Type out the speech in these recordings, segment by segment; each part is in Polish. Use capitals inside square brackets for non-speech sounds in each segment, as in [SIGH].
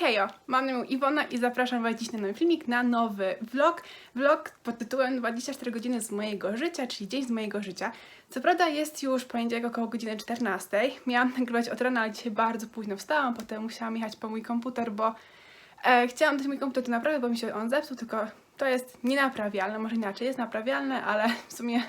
hejo! Mam na imię Iwona i zapraszam Was dziś na nowy filmik, na nowy vlog. Vlog pod tytułem 24 godziny z mojego życia, czyli dzień z mojego życia. Co prawda jest już poniedziałek około godziny 14. Miałam nagrywać od rana, ale dzisiaj bardzo późno wstałam, potem musiałam jechać po mój komputer, bo e, chciałam dać mój komputer do naprawy, bo mi się on zepsuł, tylko to jest nienaprawialne, może inaczej, jest naprawialne, ale w sumie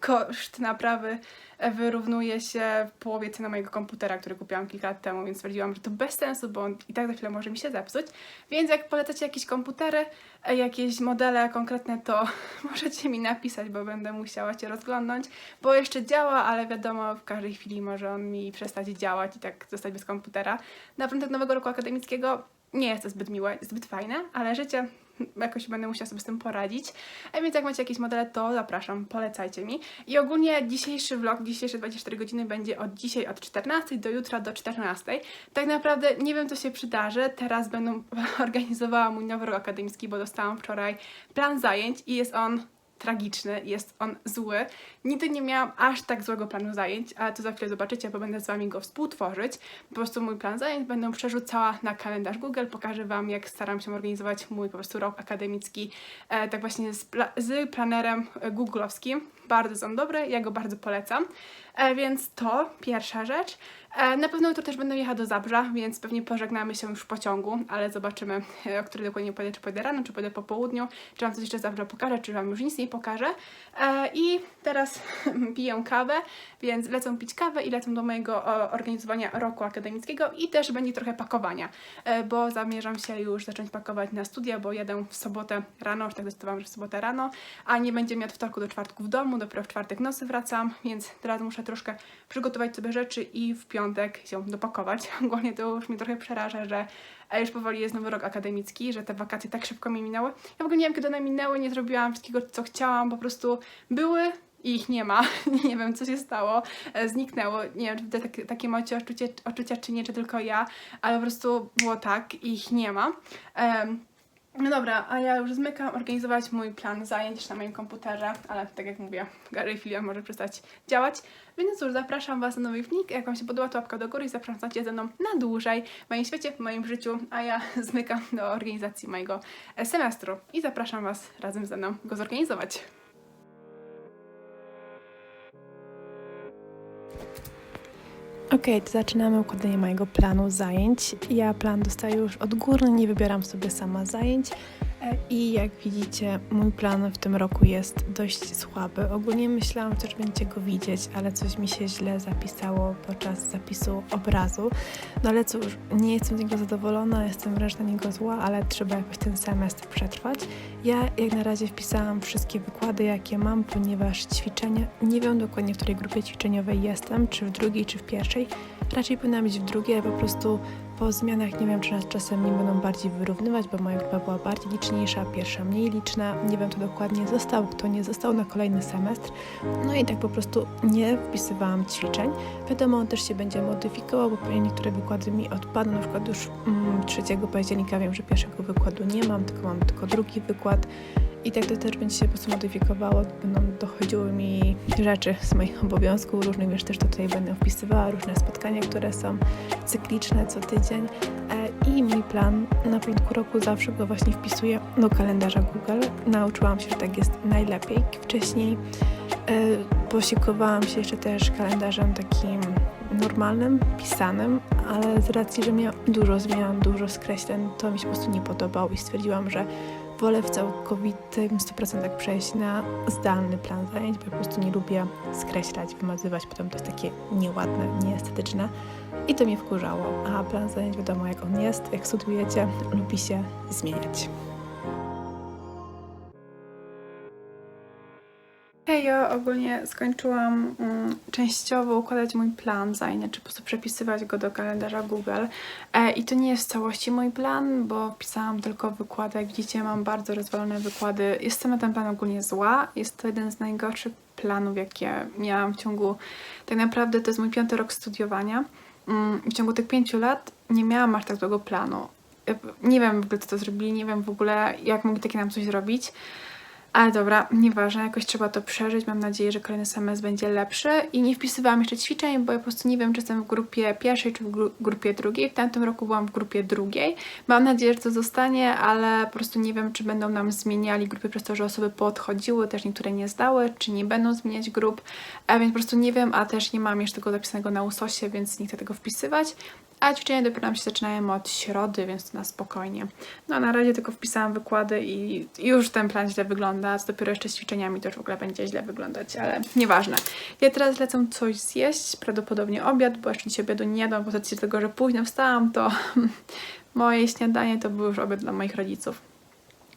koszt naprawy e, wyrównuje się w połowie ceny mojego komputera, który kupiłam kilka lat temu, więc stwierdziłam, że to bez sensu, bo on i tak za chwilę może mi się zepsuć. Więc jak polecacie jakieś komputery, e, jakieś modele konkretne, to [LAUGHS] możecie mi napisać, bo będę musiała się rozglądnąć, bo jeszcze działa, ale wiadomo, w każdej chwili może on mi przestać działać i tak zostać bez komputera. Na początek nowego roku akademickiego nie jest to zbyt miłe, zbyt fajne, ale życie jakoś będę musiała sobie z tym poradzić. A więc jak macie jakieś modele, to zapraszam, polecajcie mi. I ogólnie dzisiejszy vlog, dzisiejsze 24 godziny będzie od dzisiaj od 14 do jutra do 14. Tak naprawdę nie wiem, co się przydarzy. Teraz będę [LAUGHS] organizowała mój nowy rok akademicki, bo dostałam wczoraj plan zajęć i jest on tragiczny, jest on zły. Nigdy nie miałam aż tak złego planu zajęć, ale to za chwilę zobaczycie, bo będę z Wami go współtworzyć. Po prostu mój plan zajęć będę przerzucała na kalendarz Google, pokażę Wam, jak staram się organizować mój po prostu rok akademicki, e, tak właśnie z, pla- z planerem e, googlowskim. Bardzo są dobre, ja go bardzo polecam. E, więc to pierwsza rzecz. E, na pewno jutro też będę jechać do Zabrza, więc pewnie pożegnamy się już w pociągu, ale zobaczymy, e, o której dokładnie pojadę, czy pojadę rano, czy pojadę po południu, czy Wam coś jeszcze z Zabrza pokażę, czy Wam już nic nie pokażę. E, I teraz [LAUGHS] piję kawę, więc lecę pić kawę i lecę do mojego o, organizowania roku akademickiego i też będzie trochę pakowania, e, bo zamierzam się już zacząć pakować na studia, bo jadę w sobotę rano, już tak zdecydowałam, że w sobotę rano, a nie będzie mnie od wtorku do czwartku w domu, dopiero w czwartek nocy wracam, więc teraz muszę troszkę przygotować sobie rzeczy i w piątek się dopakować. [LAUGHS] Ogólnie to już mnie trochę przeraża, że e, już powoli jest nowy rok akademicki, że te wakacje tak szybko mi minęły. Ja w ogóle nie wiem, kiedy one minęły, nie zrobiłam wszystkiego, co chciałam, po prostu były i ich nie ma. [LAUGHS] nie wiem, co się stało, e, zniknęło. Nie wiem, czy wy tak, takie macie odczucie, odczucia, czy nie, czy tylko ja, ale po prostu było tak i ich nie ma. Em, no dobra, a ja już zmykam organizować mój plan zajęć na moim komputerze, ale tak jak mówię, każdej chwili może przestać działać. Więc cóż, zapraszam Was na nowy filmik. Jak Wam się podoba, to łapka do góry i zapraszam Cię ze mną na dłużej w moim świecie, w moim życiu, a ja [LAUGHS] zmykam do organizacji mojego semestru i zapraszam Was razem ze mną go zorganizować. Okej, to zaczynamy układanie mojego planu zajęć. Ja plan dostaję już odgórny, nie wybieram sobie sama zajęć. E, I jak widzicie, mój plan w tym roku jest dość słaby. Ogólnie myślałam, że będziecie go widzieć, ale coś mi się źle zapisało podczas zapisu obrazu. No ale cóż, nie jestem z niego zadowolona, jestem wręcz na niego zła, ale trzeba jakoś ten semestr przetrwać. Ja jak na razie wpisałam wszystkie wykłady, jakie mam, ponieważ ćwiczenia, nie wiem dokładnie w której grupie ćwiczeniowej jestem, czy w drugiej, czy w pierwszej. Raczej powinna być w drugiej, po prostu po zmianach nie wiem, czy nas czasem nie będą bardziej wyrównywać, bo moja grupa była bardziej liczniejsza, pierwsza mniej liczna. Nie wiem, kto dokładnie został, kto nie został na kolejny semestr. No i tak po prostu nie wpisywałam ćwiczeń. Wiadomo, on też się będzie modyfikował, bo pewnie niektóre wykłady mi odpadną. Na przykład już mm, 3 października wiem, że pierwszego wykładu nie mam, tylko mam tylko drugi wykład. I tak to też będzie się po prostu modyfikowało, będą dochodziły mi rzeczy z moich obowiązków różnych, wiesz, też tutaj będę wpisywała różne spotkania, które są cykliczne co tydzień. E, I mój plan na początku roku zawsze go właśnie wpisuję do kalendarza Google. Nauczyłam się, że tak jest najlepiej. Wcześniej e, posiłkowałam się jeszcze też kalendarzem takim normalnym, pisanym, ale z racji, że miałam dużo zmian, dużo skreśleń, to mi się po prostu nie podobało i stwierdziłam, że wolę w całkowitym 100% przejść na zdalny plan zajęć, bo po prostu nie lubię skreślać, wymazywać, potem to jest takie nieładne, nieestetyczne i to mnie wkurzało. A plan zajęć wiadomo jak on jest, jak studiujecie, lubi się zmieniać. Ja ogólnie skończyłam mm, częściowo układać mój plan zajęć, czy po prostu przepisywać go do kalendarza Google. E, I to nie jest w całości mój plan, bo pisałam tylko wykłady. Jak widzicie, mam bardzo rozwalone wykłady. Jestem na ten plan ogólnie zła. Jest to jeden z najgorszych planów, jakie miałam w ciągu. Tak naprawdę to jest mój piąty rok studiowania. Mm, w ciągu tych pięciu lat nie miałam aż tak długo planu. Ja Nie wiem w ogóle, co to zrobili, nie wiem w ogóle, jak mogli takie nam coś zrobić. Ale dobra, nieważne, jakoś trzeba to przeżyć. Mam nadzieję, że kolejny semestr będzie lepszy. I nie wpisywałam jeszcze ćwiczeń, bo ja po prostu nie wiem, czy jestem w grupie pierwszej, czy w gru- grupie drugiej. W tamtym roku byłam w grupie drugiej. Mam nadzieję, że to zostanie, ale po prostu nie wiem, czy będą nam zmieniali grupy przez to, że osoby poodchodziły, też niektóre nie zdały, czy nie będą zmieniać grup. A więc po prostu nie wiem, a też nie mam jeszcze tego zapisanego na usosie, więc nie chcę tego wpisywać. A ćwiczenia dopiero nam się zaczynają od środy, więc na spokojnie. No na razie tylko wpisałam wykłady i już ten plan źle wygląda, a dopiero jeszcze z ćwiczeniami to już w ogóle będzie źle wyglądać, ale nieważne. Ja teraz lecę coś zjeść, prawdopodobnie obiad, bo jeszcze dzisiaj obiadu nie jadłam, bo z tego, że późno wstałam, to [LAUGHS] moje śniadanie to był już obiad dla moich rodziców.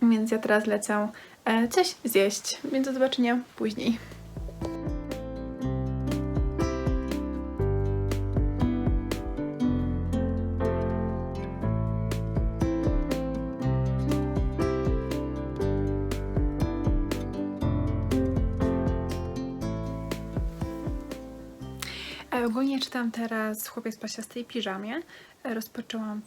Więc ja teraz lecę e, coś zjeść, więc do zobaczenia później. Ogólnie czytam teraz Chłopiec w pasiastej piżamie. E, Rozpoczęłam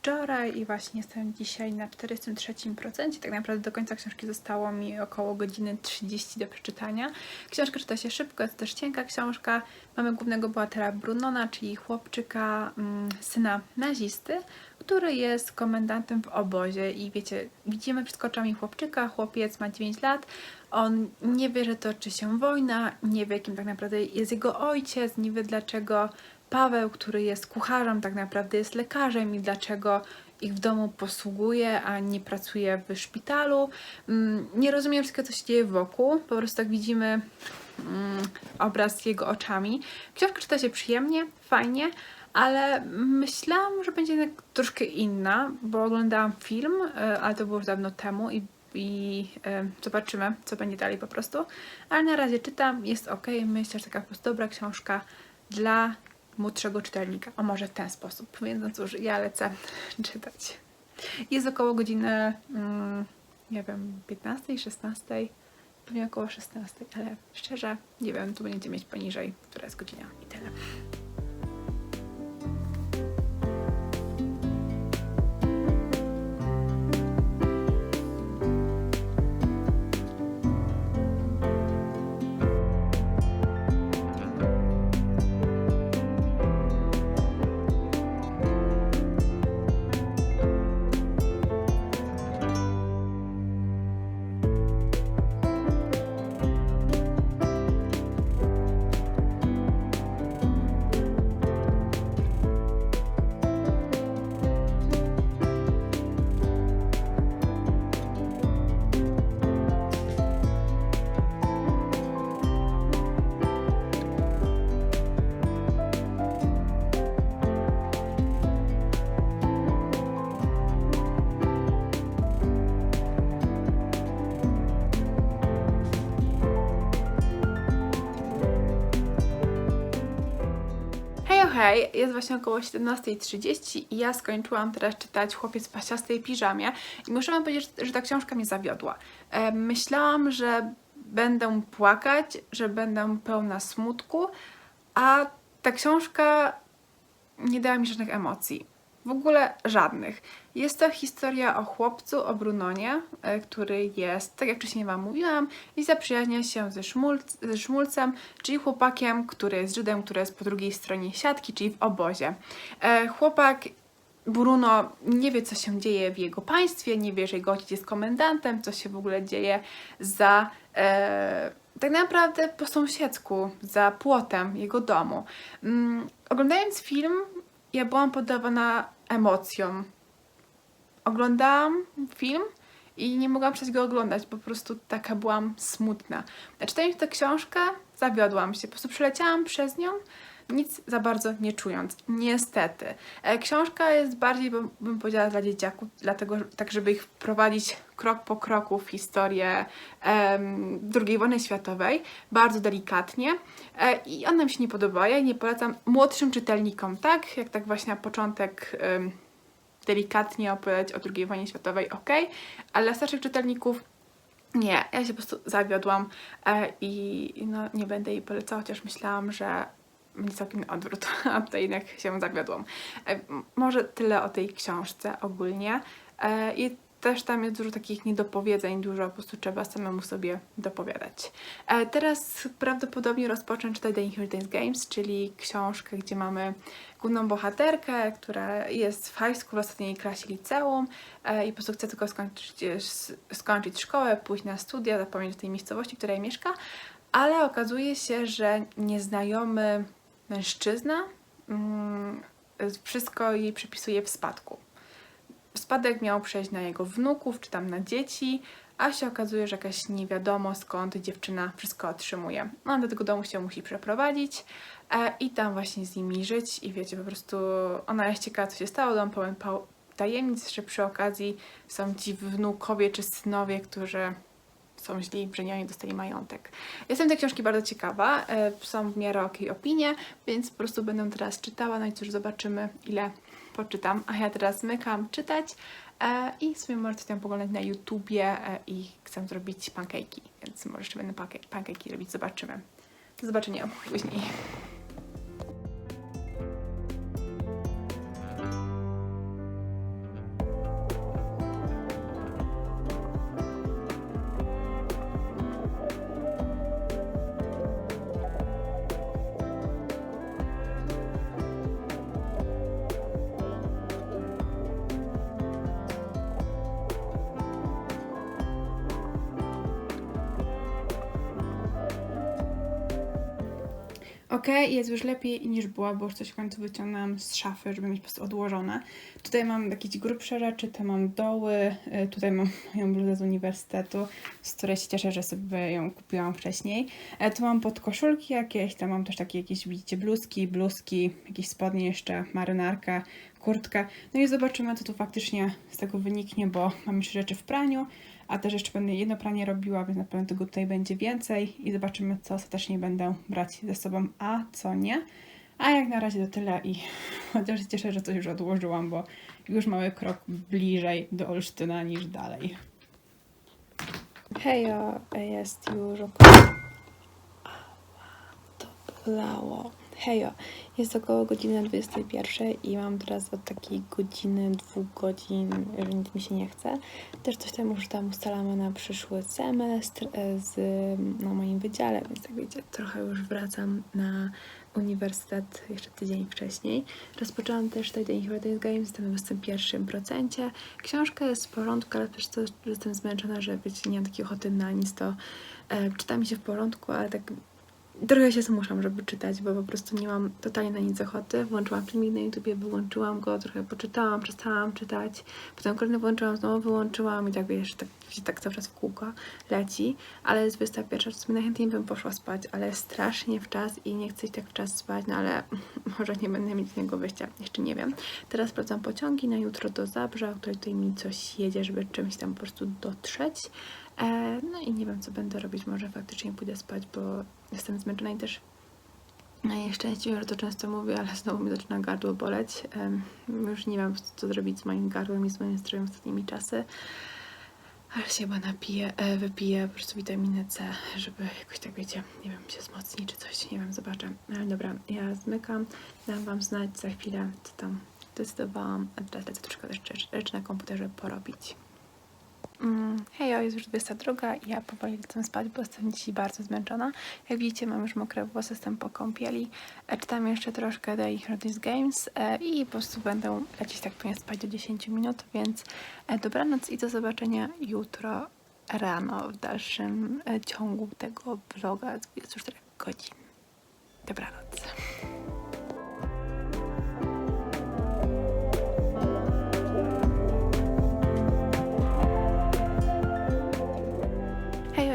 wczoraj i właśnie jestem dzisiaj na 43%. Tak naprawdę do końca książki zostało mi około godziny 30 do przeczytania. Książka czyta się szybko, jest też cienka książka. Mamy głównego bohatera Brunona, czyli chłopczyka, mm, syna nazisty, który jest komendantem w obozie i wiecie, widzimy przed oczami chłopczyka, chłopiec ma 9 lat, on nie wie, że toczy się wojna, nie wie, kim tak naprawdę jest jego ojciec, nie wie dlaczego Paweł, który jest kucharzem, tak naprawdę jest lekarzem i dlaczego ich w domu posługuje, a nie pracuje w szpitalu. Mm, Nie rozumiem wszystkiego, co się dzieje wokół, po prostu tak widzimy mm, obraz jego oczami. Książka czyta się przyjemnie, fajnie, ale myślałam, że będzie jednak troszkę inna, bo oglądałam film, e, ale to było już dawno temu i, i e, zobaczymy, co będzie dalej po prostu. Ale na razie czytam, jest ok, myślę, że taka po prostu dobra książka dla młodszego czytelnika. O może w ten sposób. Więc no cóż, ja lecę [LAUGHS] czytać. Jest około godziny, mm, nie wiem, 15, 16, pewnie około 16, ale szczerze nie wiem, tu będziecie mieć poniżej, która jest godzina i tyle. Oh, hej, jest właśnie około 17.30 i ja skończyłam teraz czytać Chłopiec w pasiastej piżamie i muszę wam powiedzieć, że ta książka mnie zawiodła. E, myślałam, że będę płakać, że będę pełna smutku, a ta książka nie dała mi żadnych emocji. W ogóle żadnych. Jest to historia o chłopcu, o Brunonie, e, który jest, tak jak wcześniej Wam mówiłam, i zaprzyjaźnia się ze, szmulc, ze Szmulcem, czyli chłopakiem, który jest Żydem, który jest po drugiej stronie siatki, czyli w obozie. E, chłopak Bruno nie wie, co się dzieje w jego państwie, nie wie, że jego ojciec jest komendantem, co się w ogóle dzieje za e, tak naprawdę po sąsiedzku, za płotem jego domu. Mm, oglądając film, ja byłam poddawana emocjom. Oglądałam film i nie mogłam przestać go oglądać, po prostu taka byłam smutna. Czytając tę książkę, zawiodłam się. Po prostu przeleciałam przez nią, nic za bardzo nie czując. Niestety. E, Książka jest bardziej, bym, powiedziała, dla dzieciaków, dlatego tak, żeby ich wprowadzić krok po kroku w historię II wojny światowej, bardzo delikatnie. E, I ona mi się nie podoba. Ja nie polecam młodszym czytelnikom, tak? Jak tak właśnie na początek delikatnie opowiadać o II wojnie światowej, ok, ale starszych czytelników nie, ja się po prostu zawiodłam e, i no, nie będę jej polecała, chociaż myślałam, że będzie całkiem odwrót, [LAUGHS] a tutaj jednak się zawiodłam. E, może tyle o tej książce ogólnie. I też tam jest dużo takich niedopowiedzeń, dużo po prostu trzeba samemu sobie dopowiadać. E, teraz prawdopodobnie rozpocznę czytać The Inheritance Games, czyli książkę, gdzie mamy główną bohaterkę, która jest w high school w ostatniej klasie liceum e, i po prostu chce tylko skończyć, e, skończyć szkołę, pójść na studia, zapomnieć o tej miejscowości, w której mieszka, ale okazuje się, że nieznajomy mężczyzna mm, wszystko jej przypisuje w spadku. Spadek miał przejść na jego wnuków, czy tam na dzieci, a się okazuje, że jakaś nie wiadomo skąd dziewczyna wszystko otrzymuje. On do tego domu się musi przeprowadzić e, i tam właśnie z nimi żyć i wiecie, po prostu ona jest ciekawa, co się stało, dom pełen tajemnic, że przy okazji są ci wnukowie czy synowie, którzy są źli, oni dostali majątek. Jestem tej książki bardzo ciekawa, e, są w miarę okej opinie, więc po prostu będę teraz czytała, no i cóż, zobaczymy ile poczytam. A ja teraz zmykam czytać e, i w sumie możecie tam poglądać na YouTubie e, i chcę zrobić pankejki, więc może jeszcze będę panke- pankejki robić, zobaczymy. Do zobaczenia później. Okej, jest już lepiej niż była, bo już coś w końcu wyciągnęłam z szafy, żeby mieć po prostu odłożone. Tutaj mam jakieś grubsze rzeczy, tu mam doły, y, tutaj mam [LAUGHS] moją bluzę z uniwersytetu, z której się cieszę, że sobie ją kupiłam wcześniej. E, Tu mam podkoszulki jakieś, tam mam też takie jakieś, widzicie, bluzki, bluzki, jakieś spodnie jeszcze, marynarkę, kurtkę. No i zobaczymy, co tu faktycznie z tego wyniknie, bo mam jeszcze rzeczy w praniu, a też jeszcze będę jedno pranie robiła, więc na pewno tego tutaj będzie więcej i zobaczymy, co ostatecznie będę brać ze sobą, a co nie. A jak na razie to tyle i [LAUGHS] chociaż cieszę, że coś już odłożyłam, bo już mały krok bliżej do Olsztyna niż dalej. Hejo, jest już około... Ała, to bolało. Hejo, jest około godziny 21 i mam teraz od takiej godziny, dwóch godzin, że nic mi się nie chce. Też coś tam już tam ustalamy na przyszły semestr e, z, na moim wydziale, więc jak wiecie, trochę już wracam na uniwersytet jeszcze tydzień wcześniej. Rozpoczęłam też tutaj The Inheritance Games, jestem na 21%. Książka jest w porządku, ale też to, że jestem zmęczona, że wiecie, nie mam takiej ochoty na nic, to e, czyta mi się w porządku, ale tak trochę się zmuszam, żeby czytać, bo po prostu nie mam totalnie na nic ochoty. Włączyłam filmik na YouTubie, wyłączyłam go, trochę poczytałam, przestałam czytać, potem kolejny włączyłam, znowu wyłączyłam i tak wiesz, tak, się tak cały czas w kółko leci, ale jest 21, w sumie najchętniej bym poszła spać, ale strasznie w czas i nie chcę iść tak w czas spać, no ale [LAUGHS] może nie będę mieć z niego wyjścia, jeszcze nie wiem. Teraz sprawdzam pociągi na jutro do Zabrza, o której tutaj mi coś jedzie, żeby czymś tam po prostu dotrzeć. E, no i nie wiem, co będę robić. Może faktycznie pójdę spać, bo jestem zmęczona i też na nieszczęście, że to często mówię, ale znowu mi zaczyna gardło boleć. Już nie wiem, co zrobić z moim gardłem i z moim zdrowiem ostatnimi czasy. Ale się chyba napiję, e, wypiję po prostu witaminę C, żeby jakoś tak, wiecie, nie wiem, się wzmocnić czy coś, nie wiem, zobaczę. Ale dobra, ja zmykam, dam Wam znać za chwilę, co tam zdecydowałam, a teraz lecę troszkę też rzeczy na komputerze porobić. Mm, Hejo, jest już 22 i ja powoli lecę spać, bo jestem dzisiaj bardzo zmęczona. Jak widzicie, mam już mokre włosy, jestem po kąpieli. E, Czytam jeszcze troszkę The Inheritance Games e, i po prostu będę lecieć tak pewnie spać do 10 minut, więc e, dobranoc i do zobaczenia jutro rano w dalszym ciągu tego vloga z 24 godzin. Dobranoc.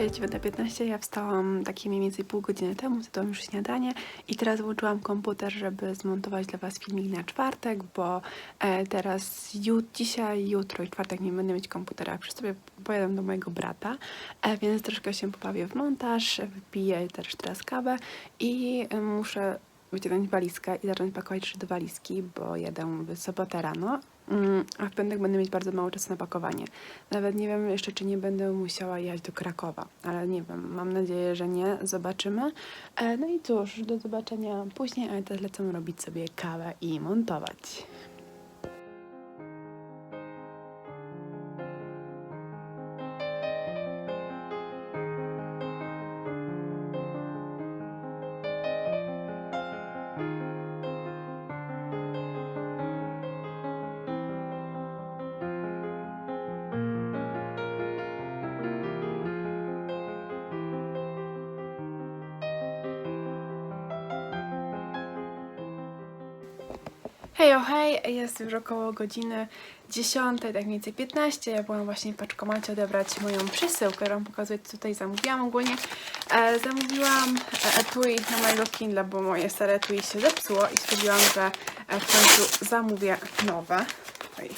Jest 9.15, ja wstałam takie mniej więcej pół godziny temu, zjadłam już śniadanie i teraz włączyłam komputer, żeby zmontować dla Was filmik na czwartek, bo e, teraz ju, dzisiaj, jutro i czwartek nie będę mieć komputera, przez sobie pojadę do mojego brata, e, więc troszkę się pobawię w montaż, wypiję też teraz kawę i e, muszę wyciągnąć walizkę i zacząć pakować rzeczy do walizki, bo jadę w sobotę rano, a w piątek będę mieć bardzo mało czasu na pakowanie. Nawet nie wiem jeszcze, czy nie będę musiała jechać do Krakowa, ale nie wiem, mam nadzieję, że nie, zobaczymy. E, no i cóż, do zobaczenia później, a teraz lecę robić sobie kawę i montować. Już około godziny 10, tak mniej więcej 15. Ja byłam właśnie w paczkomacie odebrać moją przesyłkę, którą pokazuję, tutaj zamówiłam ogólnie. E, zamówiłam e, etui na mojego Kindle, bo moje stare etui się zepsuło i stwierdziłam, że e, w końcu zamówię nowe. Oj.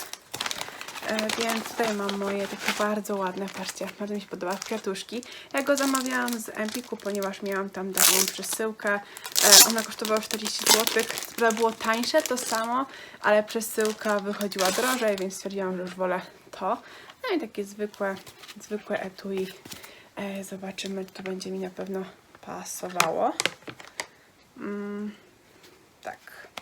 E, więc tutaj mam moje takie bardzo ładne, patrzcie, bardzo mi się podoba, kwiatuszki. Ja go zamawiałam z Empiku, ponieważ miałam tam darmową przesyłkę. E, ona kosztowała 40 zł. To było tańsze, to samo, ale przesyłka wychodziła drożej, więc stwierdziłam, że już wolę to. No i takie zwykłe, zwykłe etui. E, zobaczymy, to będzie mi na pewno pasowało. Mm,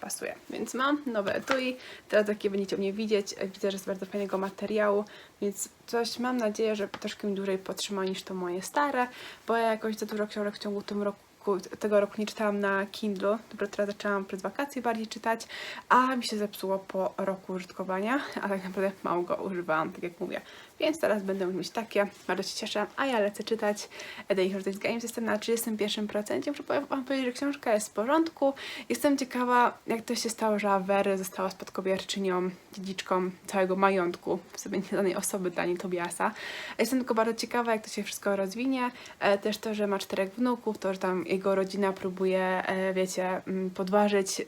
pasuje. Więc mam nowe etui. Teraz jakie będziecie u mnie widzieć. E, Widzę, że jest bardzo fajnego materiału, więc coś mam nadzieję, że troszkę mi dłużej potrzyma niż to moje stare, bo ja jakoś za dużo książek w ciągu tym roku tego roku nie czytałam na Kindle, dopiero teraz zaczęłam przez wakacje bardziej czytać, a mi się zepsuło po roku użytkowania, [LAUGHS] a tak naprawdę mało go używałam, tak jak mówię. Więc teraz będę mieć takie, bardzo się cieszę, a ja lecę czytać The Inheritance Games, jestem na 31%, muszę wam powiedzieć, że książka jest w porządku. Jestem ciekawa, jak to się stało, że Avery została spadkobierczynią, dziedziczką całego majątku w sobie danej osoby, Dani Tobiasa. Jestem tylko bardzo ciekawa, jak to się wszystko rozwinie. E, też to, że ma czterech wnuków, to, że tam jego rodzina próbuje, e, wiecie, mm, podważyć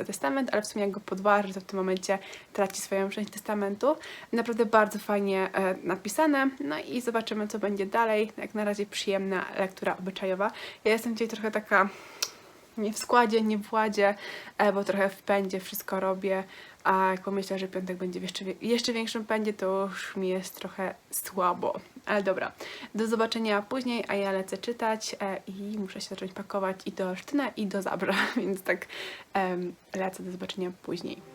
e, testament, ale w sumie jak go podważy, to w tym momencie traci swoją część testamentu. Naprawdę bardzo fajnie e, napisane. No i zobaczymy, co będzie dalej. Jak na razie przyjemna lektura obyczajowa. Ja jestem dzisiaj trochę taka nie w składzie, nie w władzie, e, bo trochę w pędzie wszystko robię, a jak pomyślę, że piątek będzie w jeszcze, jeszcze większym pędzie, to już mi jest trochę słabo. Ale dobra, do zobaczenia później, a ja lecę czytać e, i muszę się zacząć pakować i do Sztyna i do Zabra, [LAUGHS] więc tak lecę, do zobaczenia później.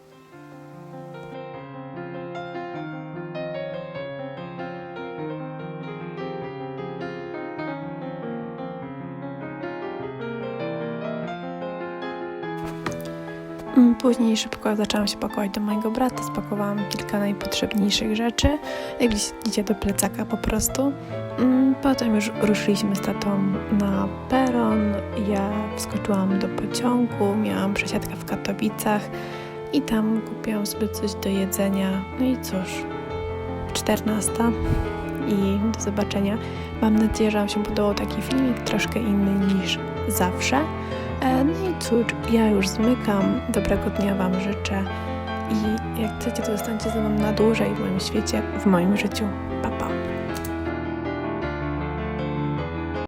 Później szybko zaczęłam się pakować do mojego brata, spakowałam kilka najpotrzebniejszych rzeczy, jak widzicie do plecaka po prostu. Mm, Potem już ruszyliśmy z tatą na peron, ja wskoczyłam do pociągu, miałam przesiadkę w Katowicach i tam kupiłam sobie coś do jedzenia. No i cóż, 14 i do zobaczenia. Mam nadzieję, że Wam się podobał taki filmik, troszkę inny niż zawsze. No i cóż, ja już zmykam. Dobrego dnia Wam życzę. I jak chcecie, to zostańcie ze mną na dłużej w moim świecie, w moim życiu. Pa, pa.